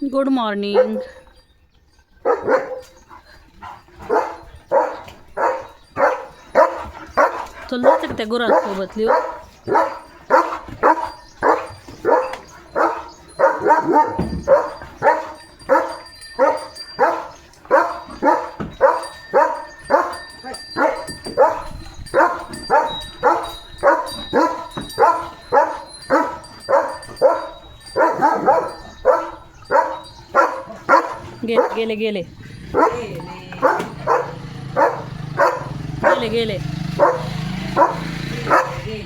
Good morning तुला तर त्या गुरांसोबत लिहू हो. गेले गेले गेले. गेले गेले.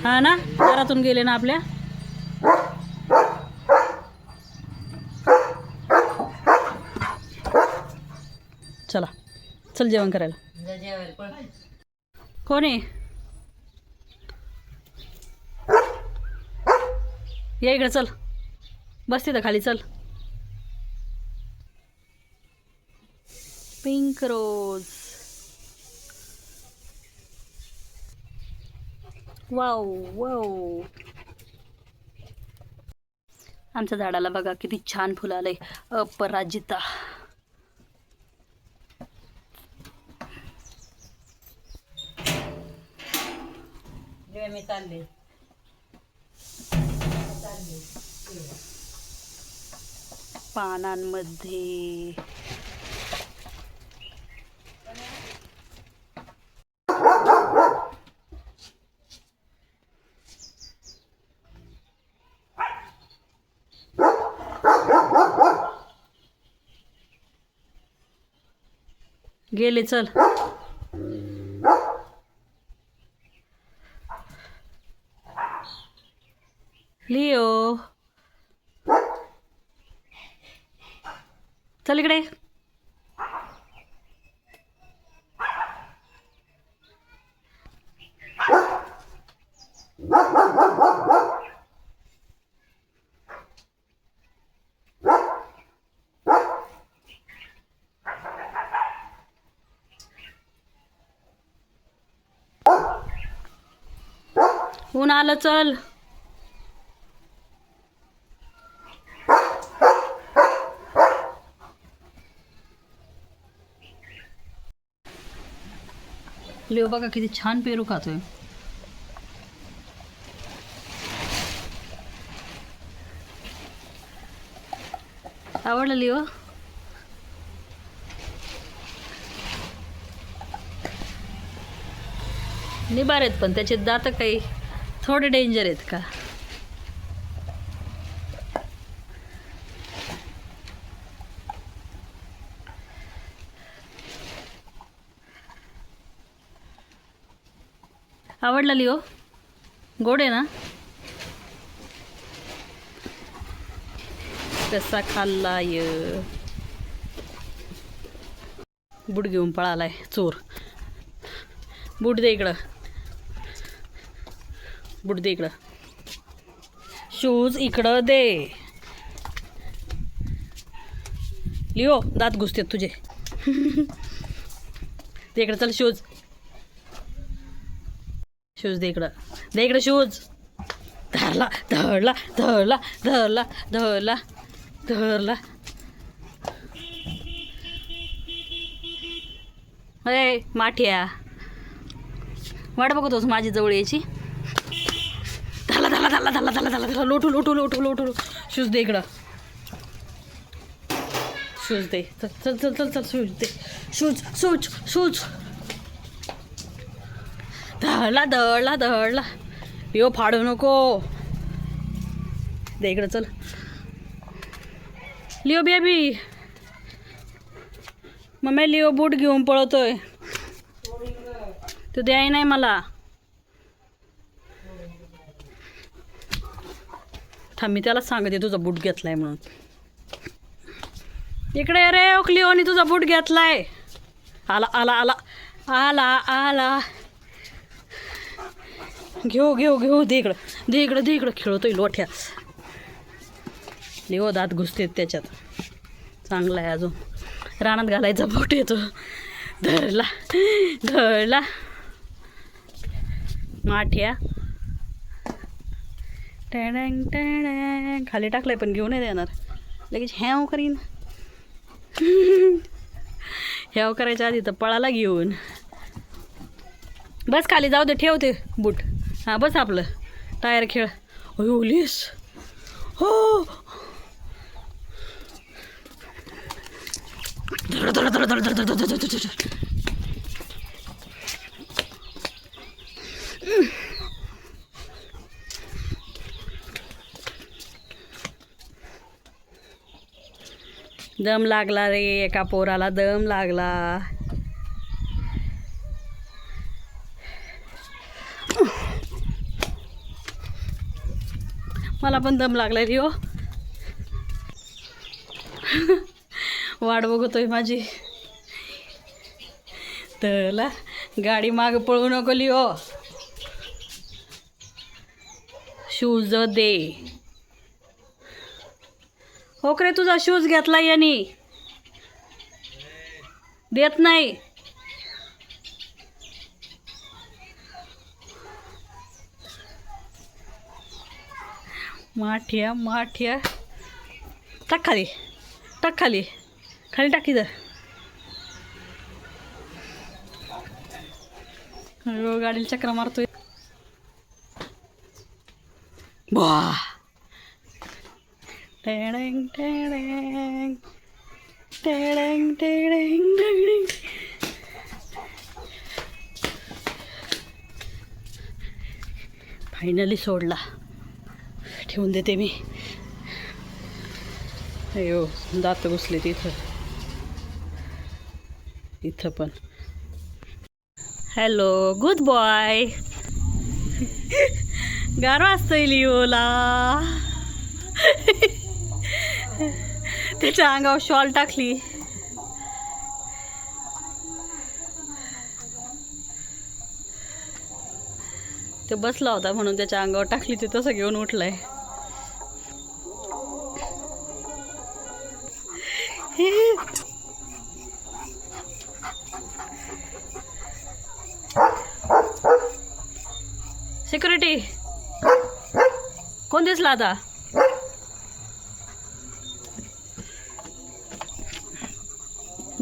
हा ना? घरातून गेले ना आपल्या? चला. चल जेवण करायला. कोण आहे? या इकडे चल. बस तिथं खाली चल. पिंक रोज वाव वाव आमच्या झाडाला बघा किती छान फुलं आलंय. अपराजिता. चालले पानांमध्ये. गेले चल. लिओ. चल इकडे. ऊन आलं चल. लिओ बघा किती छान पेरू खातोय. आवडलं लिओ? निबार आहेत पण त्याचे दात काही थोडे डेंजर आहेत का? आवडला लिओ? गोड आहे ना? कसा खाल्लाय? बूट घेऊन पळालाय चोर. बूट दे इकडं. बुट दे इकडं. शूज इकडं दे. लिओ दात घुसतेत तुझे. दे इकडं चल शूज शूज दे इकडं. दे इकडं शूज धरला धरला धरला धरला धरला धरला. अरे माठ्या. वाट बघतोस माझी जवळ यायची. झाला झाला झाला झाला झाला. धरला लोटू लोटू लोटू लोटू. शूज दे इकडं. शूज दे. चल चल चल चल शूज दे. Shoes shoes shoes. धळला धळला धळला यो फाडू नको. दे इकडं चल. Leo baby. मम्मी लिओ बूट घेऊन पळवतोय तू द्याय नाही मला. थांब मी त्याला सांगते तुझा बूट घेतलाय म्हणून. इकडे ये रे ओकलिओनी तुझा बूट घेतलाय. आला आला आला आला आला. घेऊ घेऊ घेऊ दे इकडं दे इकडं दे इकडं खेळतोय लोठ्या. लिओ दात घुसतेत त्याच्यात. चांगला आहे अजून. रानात घालायचा बोट येतो. धरला धरला. माठ्या. टॅडँग टॅडँग खाली टाकलाय पण घेऊन नाही देणार लगेच ह्याव करीन ह्याव करायच्या आधी तर पळाला घेऊन बस खाली जाऊ दे ठेवते बूट हां बस आपलं टायर खेळ अयो हो धड, धड, धड, धड, धड, धड, धड, धड, दम लागला रे एका पोराला दम लागला. मला पण दम लागला रे हो. वाट बघतोय माझी. तला गाडी माग पळू नको लिओ. शूज दे. हो रे तुझा शूज घेतला यांनी. देत नाही. माठ्या माठ्या. टाक खाली. टाक खाली. खाली टाकी जर गाडीला चक्र मारतोय. बा. टेडेंग टेडेंग टेडेंग टेडेंग टेडेंग फायनली सोडला. ठेवून देते मी. अयो दात घुसले तिथं इथं पण. हॅलो गुड बॉय गार वाजतोय लिओला. त्याच्या अंगावर शॉल टाकली. तो बसला होता म्हणून त्याच्या अंगावर टाकली ते तसं घेऊन उठलाय. सिक्युरिटी कोण दिसला आता?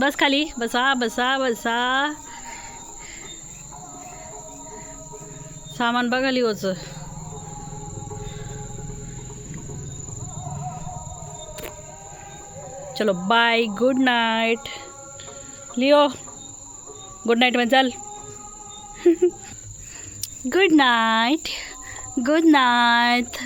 बस खाली. बसा बसा बसा. सामान बघा लिओचं चलो bye good night Leo good नाईटमध्ये चाल. Good night good night